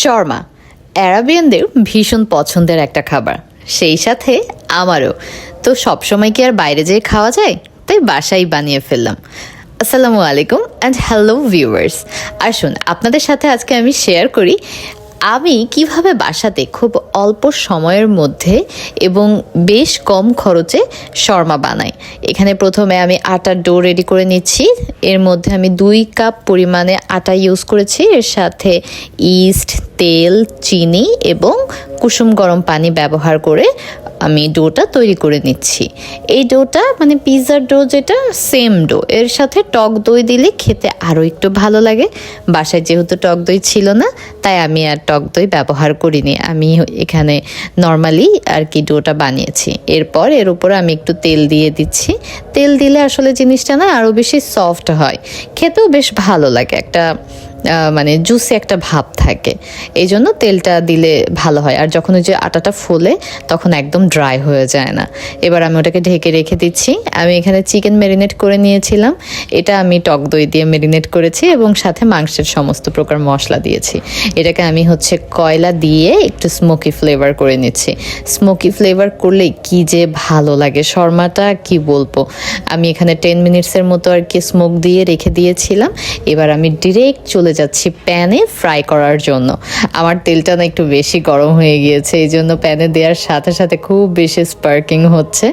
শর্মা, অ্যারাবিয়ানদের ভীষণ পছন্দের একটা খাবার। সেই সাথে আমারও। তো সবসময় কি আর বাইরে যেয়ে খাওয়া যায়? তাই বাসাই বানিয়ে ফেললাম। আসসালামু আলাইকুম অ্যান্ড হ্যালো ভিউয়ার্স আসুন, আপনাদের সাথে আজকে আমি শেয়ার করি আমি কীভাবে বাসাতে খুব অল্প সময়ের মধ্যে এবং বেশ কম খরচে শর্মা বানাই? এখানে প্রথমে আমি আটার ডো রেডি করে নিচ্ছি। এর মধ্যে আমি দুই কাপ পরিমাণে আটা ইউজ করেছি। এর সাথে ইস্ট, তেল, চিনি এবং কুসুম গরম পানি ব্যবহার করে আমি ডোটা তৈরি করে নিচ্ছি। এই ডোটা মানে পিৎজার ডো যেটা, সেম ডো। এর সাথে টক দই দিলে খেতে আরও একটু ভালো লাগে। বাসায় যেহেতু টক দই ছিল না, তাই আমি আর টক দই ব্যবহার করিনি। আমি এখানে নর্মালি আর কি ডোটা বানিয়েছি। এরপর এর উপরে আমি একটু তেল দিয়ে দিচ্ছি। তেল দিলে আসলে জিনিসটা না আরও বেশি সফট হয়। খেতেও বেশ ভালো লাগে। একটা মানে জুসি একটা ভাব থাকে। এই জন্য তেলটা দিলে ভালো হয়। আর যখন ওই যে আটাটা ফোলে, তখন একদম ড্রাই হয়ে যায় না। এবার আমি ওটাকে ঢেকে রেখে দিচ্ছি। আমি এখানে চিকেন ম্যারিনেট করে নিয়েছিলাম। এটা আমি টক দই দিয়ে ম্যারিনেট করেছি এবং সাথে মাংসের সমস্ত প্রকার মশলা দিয়েছি। এটাকে আমি হচ্ছে কয়লা দিয়ে একটু স্মোকি ফ্লেভার করে নিচ্ছি। স্মোকি ফ্লেভার করলে কি যে ভালো লাগে। শর্মাটা কি বলব? আমি এখানে টেন মিনিটসের মতো আর কি স্মোক দিয়ে রেখে দিয়েছিলাম। এবার আমি ডিরেক্ট চলে যাচ্ছি প্যানে ফ্রাই করার জন্য। আমার তেলটা না একটু বেশি গরম হয়ে গিয়েছে, এই জন্য প্যানে দেওয়ার সাথে সাথে খুব বেশি স্পার্কিং হচ্ছে।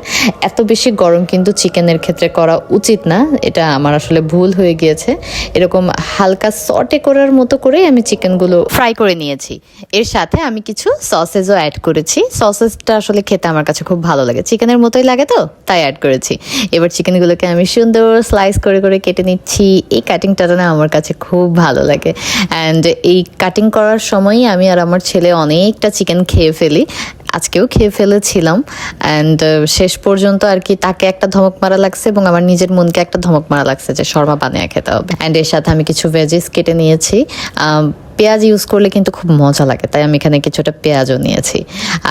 এত বেশি গরম কিন্তু চিকেনের ক্ষেত্রে করা উচিত না, এটা আমার আসলে ভুল হয়ে গিয়েছে। এরকম হালকা সটে করার মতো করে আমি চিকেনগুলো ফ্রাই করে নিয়েছি। এর সাথে আমি কিছু সসেজও অ্যাড করেছি। সসেজটা আসলে খেতে আমার কাছে খুব ভালো লাগে। চিকেনের মতোই লাগে তো, তাই অ্যাড করেছি। এবার চিকেনগুলোকে আমি সুন্দর স্লাইস করে করে কেটে নিচ্ছি। এই কাটিংটা না আমার কাছে খুব ভালো লাগে। অ্যান্ড এই কাটিং করার সময়ই আমি আর আমার ছেলে অনেকটা চিকেন খেয়ে ফেলি। আজকেও খেয়ে ফেলেছিলাম। অ্যান্ড শেষ পর্যন্ত আর কি তাকে একটা ধমক মারা লাগছে এবং আমার নিজের মনকে একটা ধমক মারা লাগছে যে শর্মা বানিয়ে খেতে হবে। অ্যান্ড এর সাথে আমি কিছু ভেজিস কেটে নিয়েছি। পেঁয়াজ ইউজ করলে কিন্তু খুব মজা লাগে, তাই আমি এখানে কিছুটা পেঁয়াজও নিয়েছি।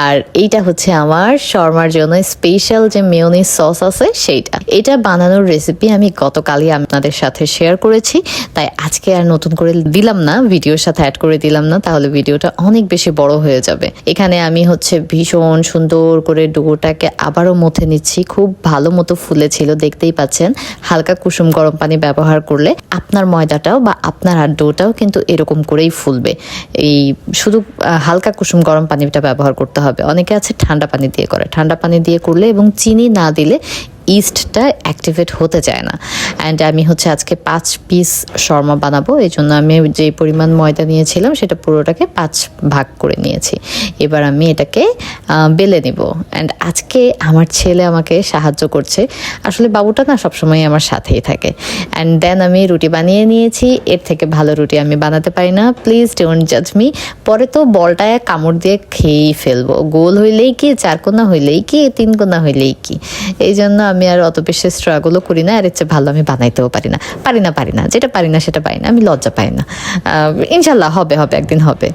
আর এইটা হচ্ছে আমার শর্মার জন্য স্পেশাল যে মেয়নিজ সস আছে সেইটা। এটা বানানোর রেসিপি আমি গতকালই আপনাদের সাথে শেয়ার করেছি, তাই আজকে আর নতুন করে দিলাম না ভিডিওর সাথে অ্যাড করে দিলাম না, তাহলে ভিডিওটা অনেক বেশি বড় হয়ে যাবে। এখানে আমি হচ্ছে ভীষণ সুন্দর করে ডোটাকে আবারও মথে নিচ্ছি, খুব ভালো মতো ফুলেছিল, দেখতেই পাচ্ছেন। হালকা কুসুম গরম পানি ব্যবহার করলে আপনার ময়দাটাও বা আপনার আর ডোটাও কিন্তু এরকম করেই ফুলবে। এই শুধু হালকা কুসুম গরম পানিটা ব্যবহার করতে হবে। অনেকে আছে ঠান্ডা পানি দিয়ে করে। ঠান্ডা পানি দিয়ে করলে এবং চিনি না দিলে ইস্টটা অ্যাক্টিভেট হতে চায় না। অ্যান্ড আমি হচ্ছে আজকে পাঁচ পিস শর্মা বানাবো। এই জন্য আমি যে পরিমাণ ময়দা নিয়েছিলাম, সেটা পুরোটাকে পাঁচ ভাগ করে নিয়েছি। এবার আমি এটাকে বেলে নিব। অ্যান্ড আজকে আমার ছেলে আমাকে সাহায্য করছে। আসলে বাবুটা না সবসময় আমার সাথেই থাকে। অ্যান্ড দেন আমি রুটি বানিয়ে নিয়েছি। এর থেকে ভালো রুটি আমি বানাতে পারি না। প্লিজ ডোন্ট জাজ মি পরে তো বলটায় কামড় দিয়ে খেয়েই ফেলব। গোল হইলেই কি চারকোনা হইলেই কি, তিন কোনা হইলেই কি? এই জন্য আমি আর অত বেশি স্ট্রাগলও করি না আর চেয়ে ভালো আমি বানাইতেও পারি না। পারি না পারি না, যেটা পারি না সেটা পারি না, আমি লজ্জা পাই না। ইনশাল্লাহ হবে হবে, একদিন হবে।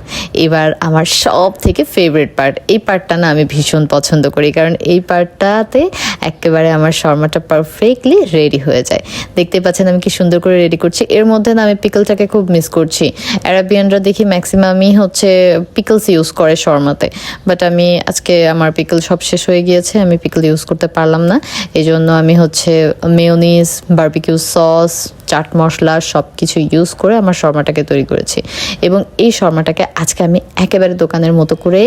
এবার আমার সব থেকে ফেভারিট পার্ট এই পার্টটা না আমি ভীষণ পছন্দ করি, কারণ এই পার্টটাতে একেবারে আমার শর্মাটা পারফেক্টলি রেডি হয়ে যায়। দেখতে পাচ্ছেন আমি কি সুন্দর করে রেডি করছি। এর মধ্যে না আমি পিকলটাকে খুব মিস করছি। অ্যারাবিয়ানরা দেখি ম্যাক্সিমামই হচ্ছে পিকলস ইউজ করে শর্মাতে। বাট আমি আজকে আমার পিকল সব শেষ হয়ে গিয়েছে, আমি পিকল ইউজ করতে পারলাম না। এই জন্য আমি হচ্ছে mayonnaise barbecue sauce chaat masala সব কিছু ইউজ করে আমার শর্মাটাকে তৈরি করেছি। এবং এই শর্মাটাকে আজকে আমি একেবারে দোকানের মতো করে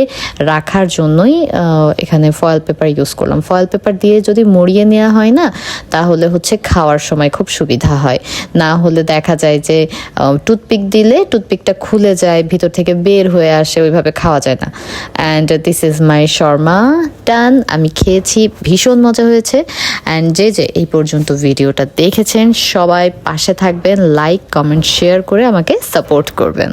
রাখার জন্যই এখানে ফয়েল পেপার ইউজ করলাম। ফয়েল পেপার দিয়ে যদি মরিয়ে নেওয়া হয় না, তাহলে হচ্ছে খাওয়ার সময় খুব সুবিধা হয়। না হলে দেখা যায় যে টুথপিক দিলে টুথপিকটা খুলে যায়, ভিতর থেকে বের হয়ে আসে, ওইভাবে খাওয়া যায় না। অ্যান্ড দিস ইজ মাই শর্মা টান আমি খেয়েছি, ভীষণ মজা হয়েছে। অ্যান্ড যে যে এই পর্যন্ত ভিডিওটা দেখেছেন, সবাই পাশে থাকবেন লাইক কমেন্ট শেয়ার করে আমাকে সাপোর্ট করবেন।